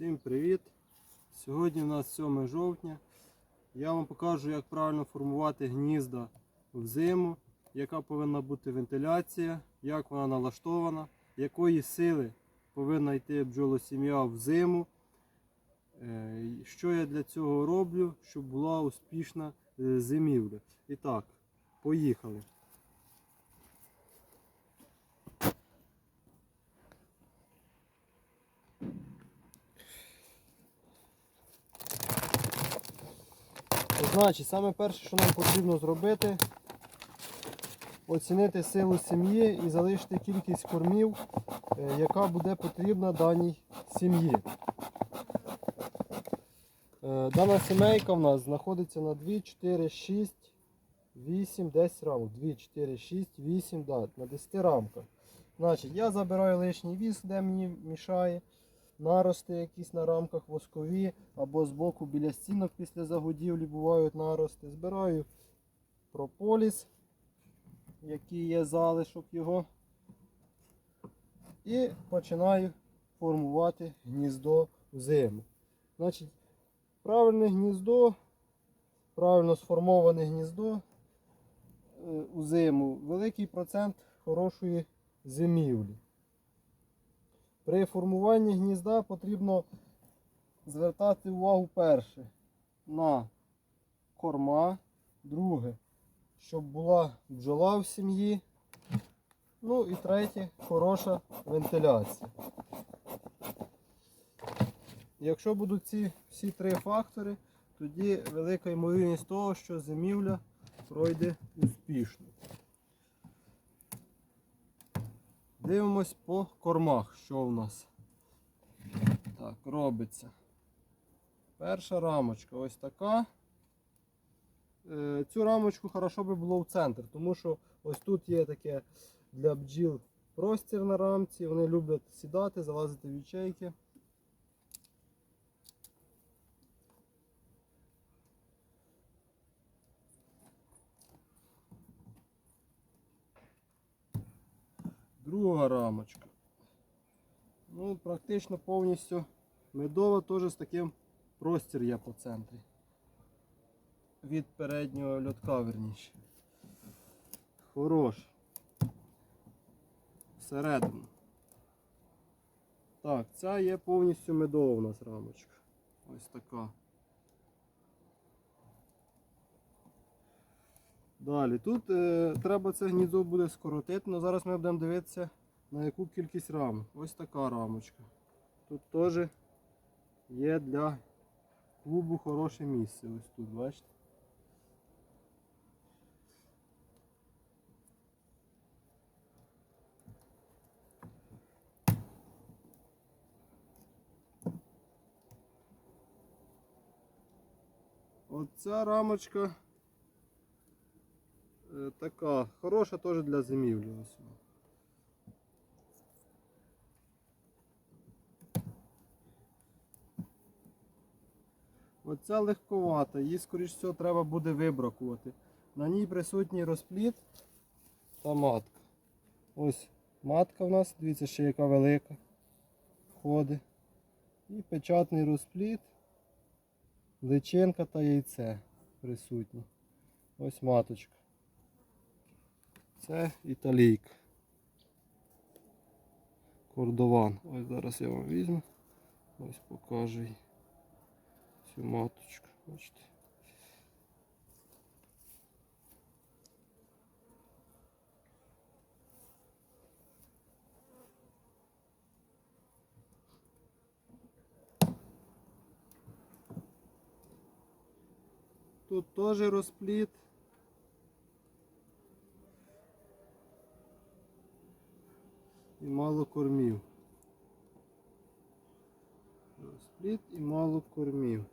Всім привіт! Сьогодні у нас 7 жовтня. Я вам покажу, як правильно формувати гнізда взиму, яка повинна бути вентиляція, як вона налаштована, якої сили повинна йти бджолосім'я взиму. Е, і Що я для цього роблю, щоб була успішна е, зимівля. І так, поїхали. Значить, саме перше, що нам потрібно зробити, оцінити силу сім'ї і залишити кількість кормів, е, яка буде потрібна даній сім'ї. Е, Дана сімейка в нас знаходиться на 2, 4, 6, 8, 10 рамок. 2, 4, 6, 8, да, на 10 рамках. Значить, я забираю лишній віз, де мені мішає. Нарости якісь на рамках воскові або збоку біля стінок після загодівлі бувають нарости. Збираю прополіс, який є залишок його. І починаю формувати гніздо взиму. Значить, правильне гніздо, правильно сформоване гніздо е, у зиму, великий процент хорошої зимівлі. При формуванні гнізда потрібно звертати увагу перше на корма, друге, щоб була бджола в сім'ї. Ну і третє хороша вентиляція. Якщо будуть ці всі три фактори, тоді велика ймовірність того, що зимівля пройде успішно. Дивимось по кормах, що в нас так робиться. Перша рамочка ось така. Е, Цю рамочку хорошо би було в центр, тому що ось тут є таке для бджіл простір на рамці. Вони люблять сідати, залазити в ячейки. Друга рамочка. Ну, практично повністю медова теж з таким простір є по центрі. Від переднього льотка верніше. Хорош. Всередину. Так, ця є повністю медова у нас рамочка. Ось така. Далі, тут е, треба це гніздо буде скоротити, але зараз ми будемо дивитися на яку кількість рамок. Ось така рамочка. Тут теж є для клубу хороше місце. Ось тут, бачите? Оця рамочка така хороша теж для зимівлі. Ось. Оця легковата, її, скоріш всього, треба буде вибракувати. На ній присутній розпліт та матка. Ось матка в нас, дивіться, ще яка велика. Входить. І печатний розпліт, личинка та яйце присутні. Ось маточка. Це італійка. Кордован. Ось зараз я вам візьму. Ось покажу. Цю маточку, бачите. Тут теж розпліт. І мало кормів. Розпліт і мало кормів.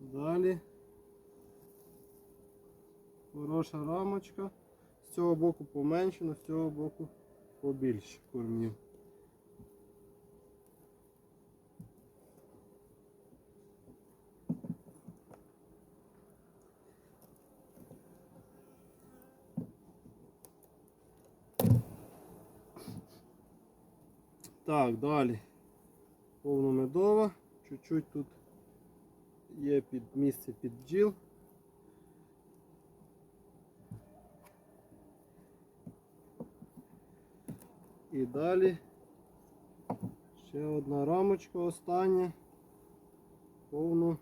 Далі. Хороша рамочка. З цього боку поменшено, з цього боку побільше кормів. Так, далі. Повномедова. Чуть-чуть тут є під місце під бджіл. І далі ще одна рамочка остання. Повну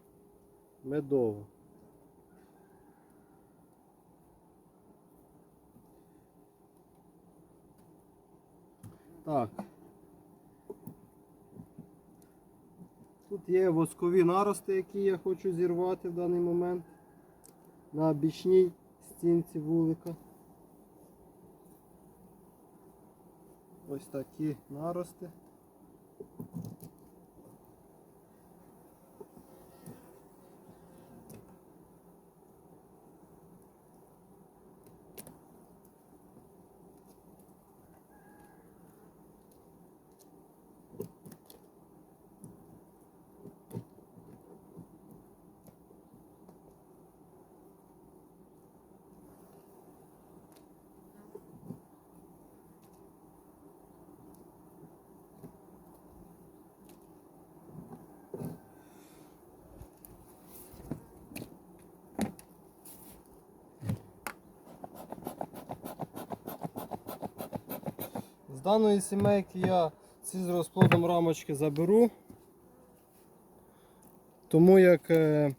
медову. Так. Тут є воскові нарости, які я хочу зірвати в даний момент на бічній стінці вулика. Ось такі нарости. Даної сімейки я ці з розплодом рамочки заберу. Тому як е,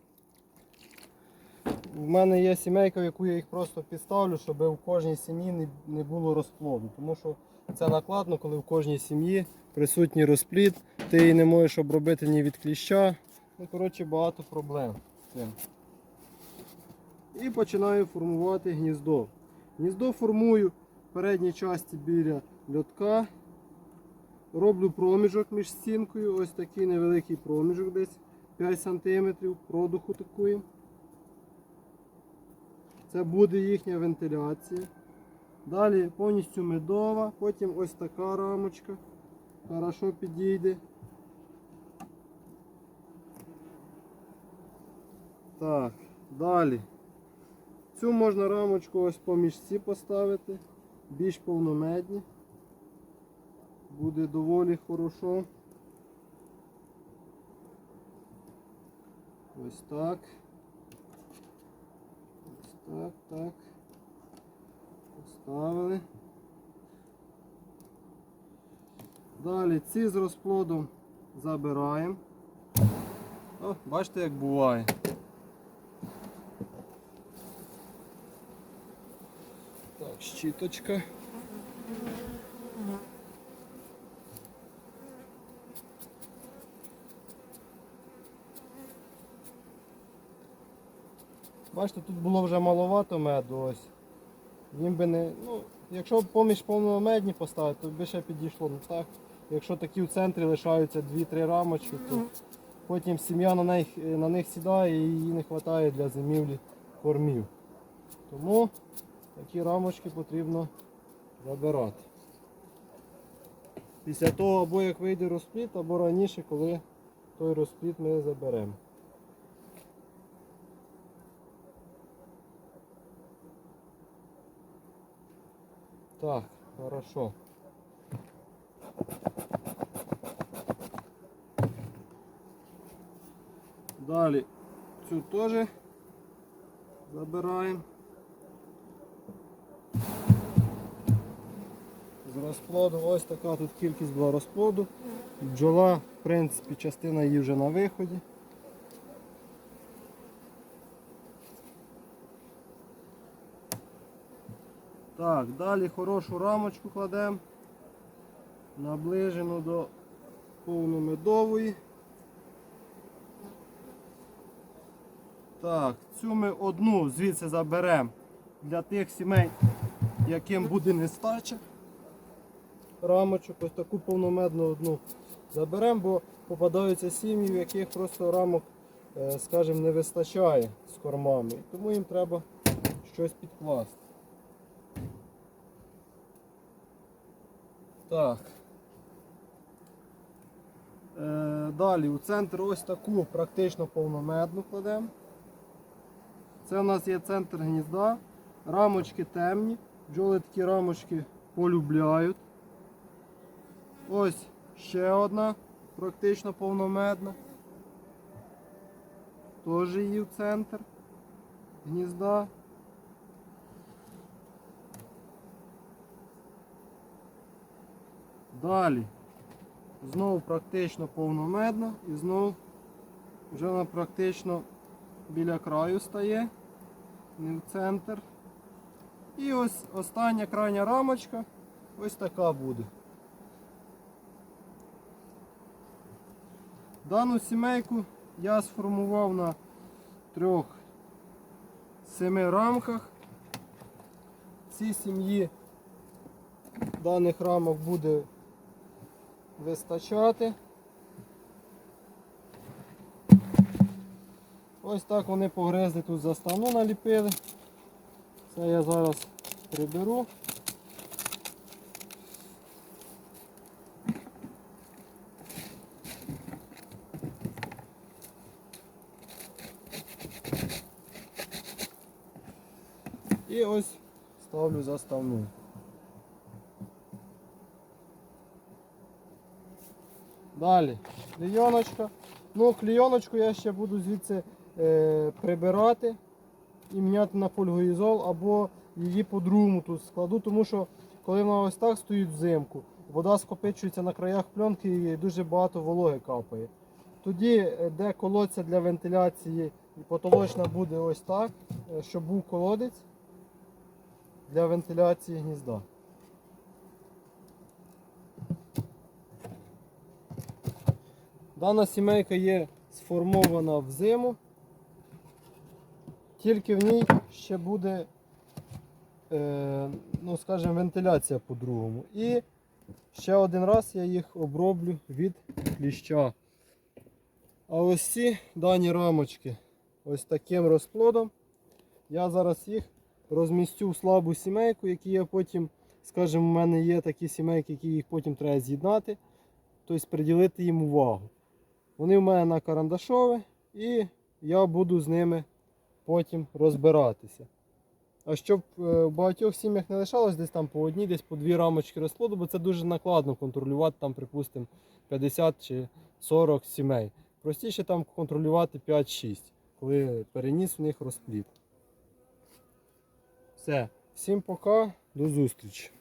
в мене є сімейка, в яку я їх просто підставлю, щоб в кожній сім'ї не, було розплоду. Тому що це накладно, коли в кожній сім'ї присутній розплід, ти її не можеш обробити ні від кліща. Ну, коротше, багато проблем. І починаю формувати гніздо. Гніздо формую в передній часті біля льотка. Роблю проміжок між стінкою, ось такий невеликий проміжок десь 5 см продуху такої. Це буде їхня вентиляція. Далі повністю медова, потім ось така рамочка. Хорошо підійде. Так, далі. Цю можна рамочку ось поміж ці поставити, більш повномедні. Буде доволі хорошо. Ось так. Ось так, так. Поставили. Далі ці з розплодом забираємо. О, бачите, як буває. Так, щіточка. Бачите, тут було вже маловато меду ось. Він би не. Ну, якщо поміж повномедні поставити, то би ще підійшло. Ну так. Якщо такі в центрі лишаються 2-3 рамочки, то потім сім'я на них, на них сідає і їй не вистачає для зимівлі кормів. Тому такі рамочки потрібно забирати. Після того, або як вийде розпліт, або раніше, коли той розпліт ми заберемо. Так, хорошо. Далі цю теж забираємо. З розплоду ось така тут кількість була розплоду. Бджола, в принципі, частина її вже на виході. Так, далі хорошу рамочку кладемо, наближену до повномедової. Так, цю ми одну звідси заберемо для тих сімей, яким буде нестача. Рамочок, ось таку повномедну одну заберемо, бо попадаються сім'ї, в яких просто рамок, е, скажімо, не вистачає з кормами. Тому їм треба щось підкласти. Так. Е, далі у центр ось таку практично повномедну кладемо. Це у нас є центр гнізда. Рамочки темні. Бджоли такі рамочки полюбляють. Ось Ще одна, практично повномедна. Теж її в центр гнізда. Далі. Знову практично повномедна і знову вже вона практично біля краю стає, не в центр. І ось остання крайня рамочка ось така буде. Дану сімейку я сформував на трьох семи рамках. Цій сім'ї даних рамок буде вистачати. Ось так вони погризли тут заставну наліпили. Це я зараз приберу. І ось ставлю заставну. Далі, клійоночка. Ну, клійоночку я ще буду звідси е, прибирати і міняти на фольгоізол або її по-другому тут складу, тому що коли вона ось так стоїть взимку, вода скопичується на краях пленки і дуже багато вологи капає. Тоді, е, де колодця для вентиляції і потолочна буде ось так, е, щоб був колодець для вентиляції гнізда. Дана сімейка є сформована в зиму, тільки в ній ще буде, е, ну скажімо, вентиляція по-другому. І ще один раз я їх оброблю від кліща. А ось ці дані рамочки ось таким розплодом. Я зараз їх розмістю в слабу сімейку, які я потім, скажімо, в мене є такі сімейки, які їх потім треба з'єднати, тобто приділити їм увагу. Вони в мене на карандашове і я буду з ними потім розбиратися. А щоб е, в багатьох сім'ях не лишалось десь там по одній, десь по дві рамочки розплоду, бо це дуже накладно контролювати там, припустимо, 50 чи 40 сімей. Простіше там контролювати 5-6, коли переніс в них розплід. Все. Всім пока, до зустрічі.